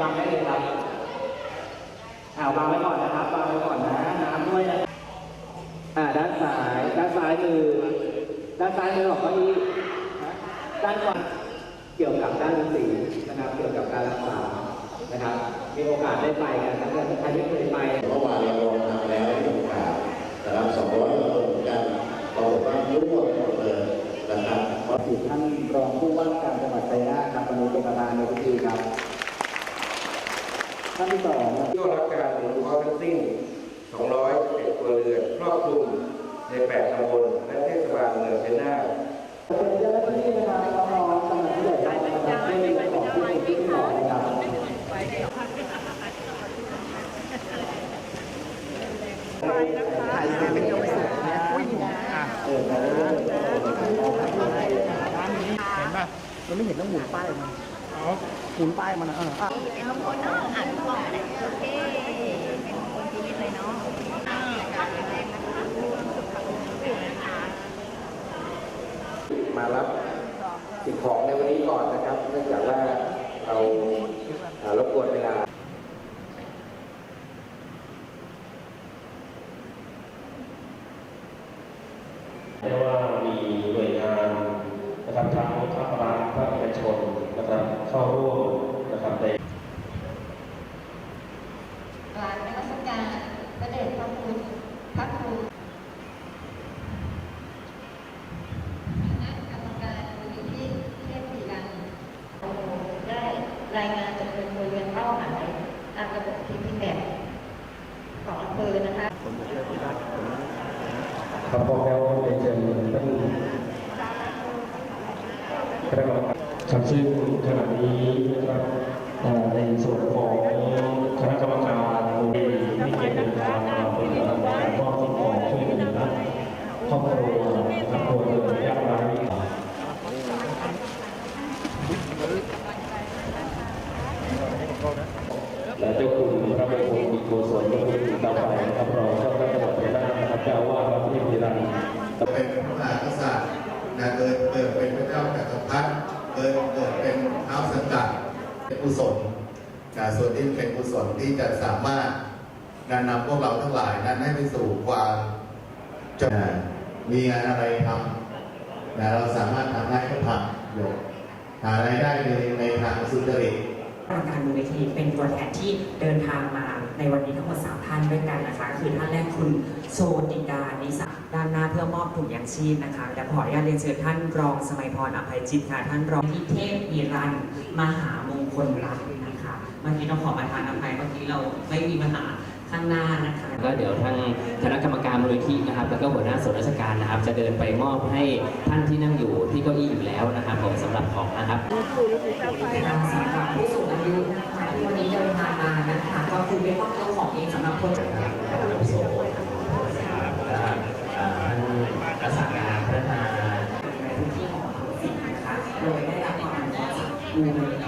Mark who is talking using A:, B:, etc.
A: วางได้เลยครับอ่าวางไว้ก่อนนะครับ วางไว้ก่อนนะ น้ำด้วยนะอ่า ด้านซ้าย ด้านซ้ายมือ ด้านซ้ายมือของเก้าอี้ด้านขวาเกี่ยวกับด้านดนตรีนะครับ เกี่ยวกับการรักษา นะครับ มีโอกาสได้ไปกันนะใครที่เคยไป
B: เมื่อวานเราลองทำแล้วที่โอกาสนะครับสองร้อยคนกันเราบอกว่ายุ่งหมดเลยนะครับ
A: ขอสิท่านรองผู้ว่าการจังหวัดชัยนาทครับวันนี้เป็นประธานในพิธีครับ ท่านที่สอง
C: ก็รับการอนุเคราะห์ทั้งสิ้น 211ครัวเรือนครอบคลุมใน 8ตำบลและเทศบาลเมืองชัยนาท
A: เป็นเจ้าหน้าที่นะครับน้องๆกำลังผู้ใหญ่บ้านนะครับช่วยในของที่คุณที่หมอนะครับ
D: ถ่ายยังไงเป็นเงาไม่สุดนะอุ้ยอะ
A: เออมาเรื่อย
D: เห็นป่ะเราไม่เห็นต้องหมุนป้ายมัน อ๋อหมุนป้ายมันนะเอออะ
E: เป็นมงคลเนาะอ่านกบอกเลยโอเคเป็นมงคลชีวิตเลยเนาะอ่าการแรกนะคะสุขภาพนะคะ
C: มารับสิ่งของในวันนี้ก่อนนะครับ เนื่องจากว่าเราอ่ารบกวนเวลา
F: เรียกว่ามีหน่วยงานนะครับทั้งภาครัฐภาคเอกชนนะครับเข้าร่วมนะครับใน
E: กลารนมัสการพระเดชพระคุณพระครูคณะกรรมการมูลนิธิเทพศรีรังได้รายงานจำนวนครัวเรือนเป้าหมายตามระบบที่พีแบของอำเภอนะคะ
F: ครับพอแล้วในเชิญท่านคณะกรรมการครับซึ่งขณะนี้นะครับในส่วนของคณะกรรมการ มูลที่เกียรติเดินทามาเป็นการมอบสิ่งของช่วยเหลือคนะครับครัวเรือนยากไร้และเจ้าคุณพระมงคลมีโกศลก็เป็นต่อไปนะครับรองเจ้าคณะจังหวัดชัยนานะครับเจ้าวาดทพนิรันดร์
B: เป็นพระมหากษัตริย์นะเกิดเกิดเป็นพระเจ้าจักรพรรดิเกิดเกิดเป็นเท้าวสักกัดเป็นกุศล นะส่วนที่เป็นกุศลที่จะสามารถนะนำพวกเราทั้งหลายนั้นให้ไปสู่ความจริญมีงานอะไรทำนะเราสามารถทำได้ก็ทำอยู่หารายได้ในในทางสุจริต
G: กรรมการมูลนิธิเป็นตัวแทนที่เดินทางมาในวันนี้ทั้งหมด 3 ท่านด้วยกันนะคะก็คือท่านแรกคุณโชติกานิสาด้านหน้าเพื่อมอบถุงยางชีพนะคะและขออนุญาตเรียนเชิญท่านรองสมัยพรอภัยจิตค่ะ ท่านรองที่เทพมีรันมหามงคลรัตน์นะคะเมื่อกี้ต้องขอประทานอภัยเมื่อกี้เราไม่มีปัญหาข้างหน้านะคะ
H: ก็เดี๋ยวทางคณะกรรมการมูลนิธินะครับ แล้วก็หัวหน้าส่วนราชการนะครับ จะเดินไปมอบให้ท่านที่นั่งอยู่ที่เก้าอี้อยู่แล้วนะครับผมสำหรับของนะครับ
G: บคอนเขาของเองสำหรับคนโสภาษาพัฒนาในพื้นที่ของสินค้โดยได้รับความรู้จาก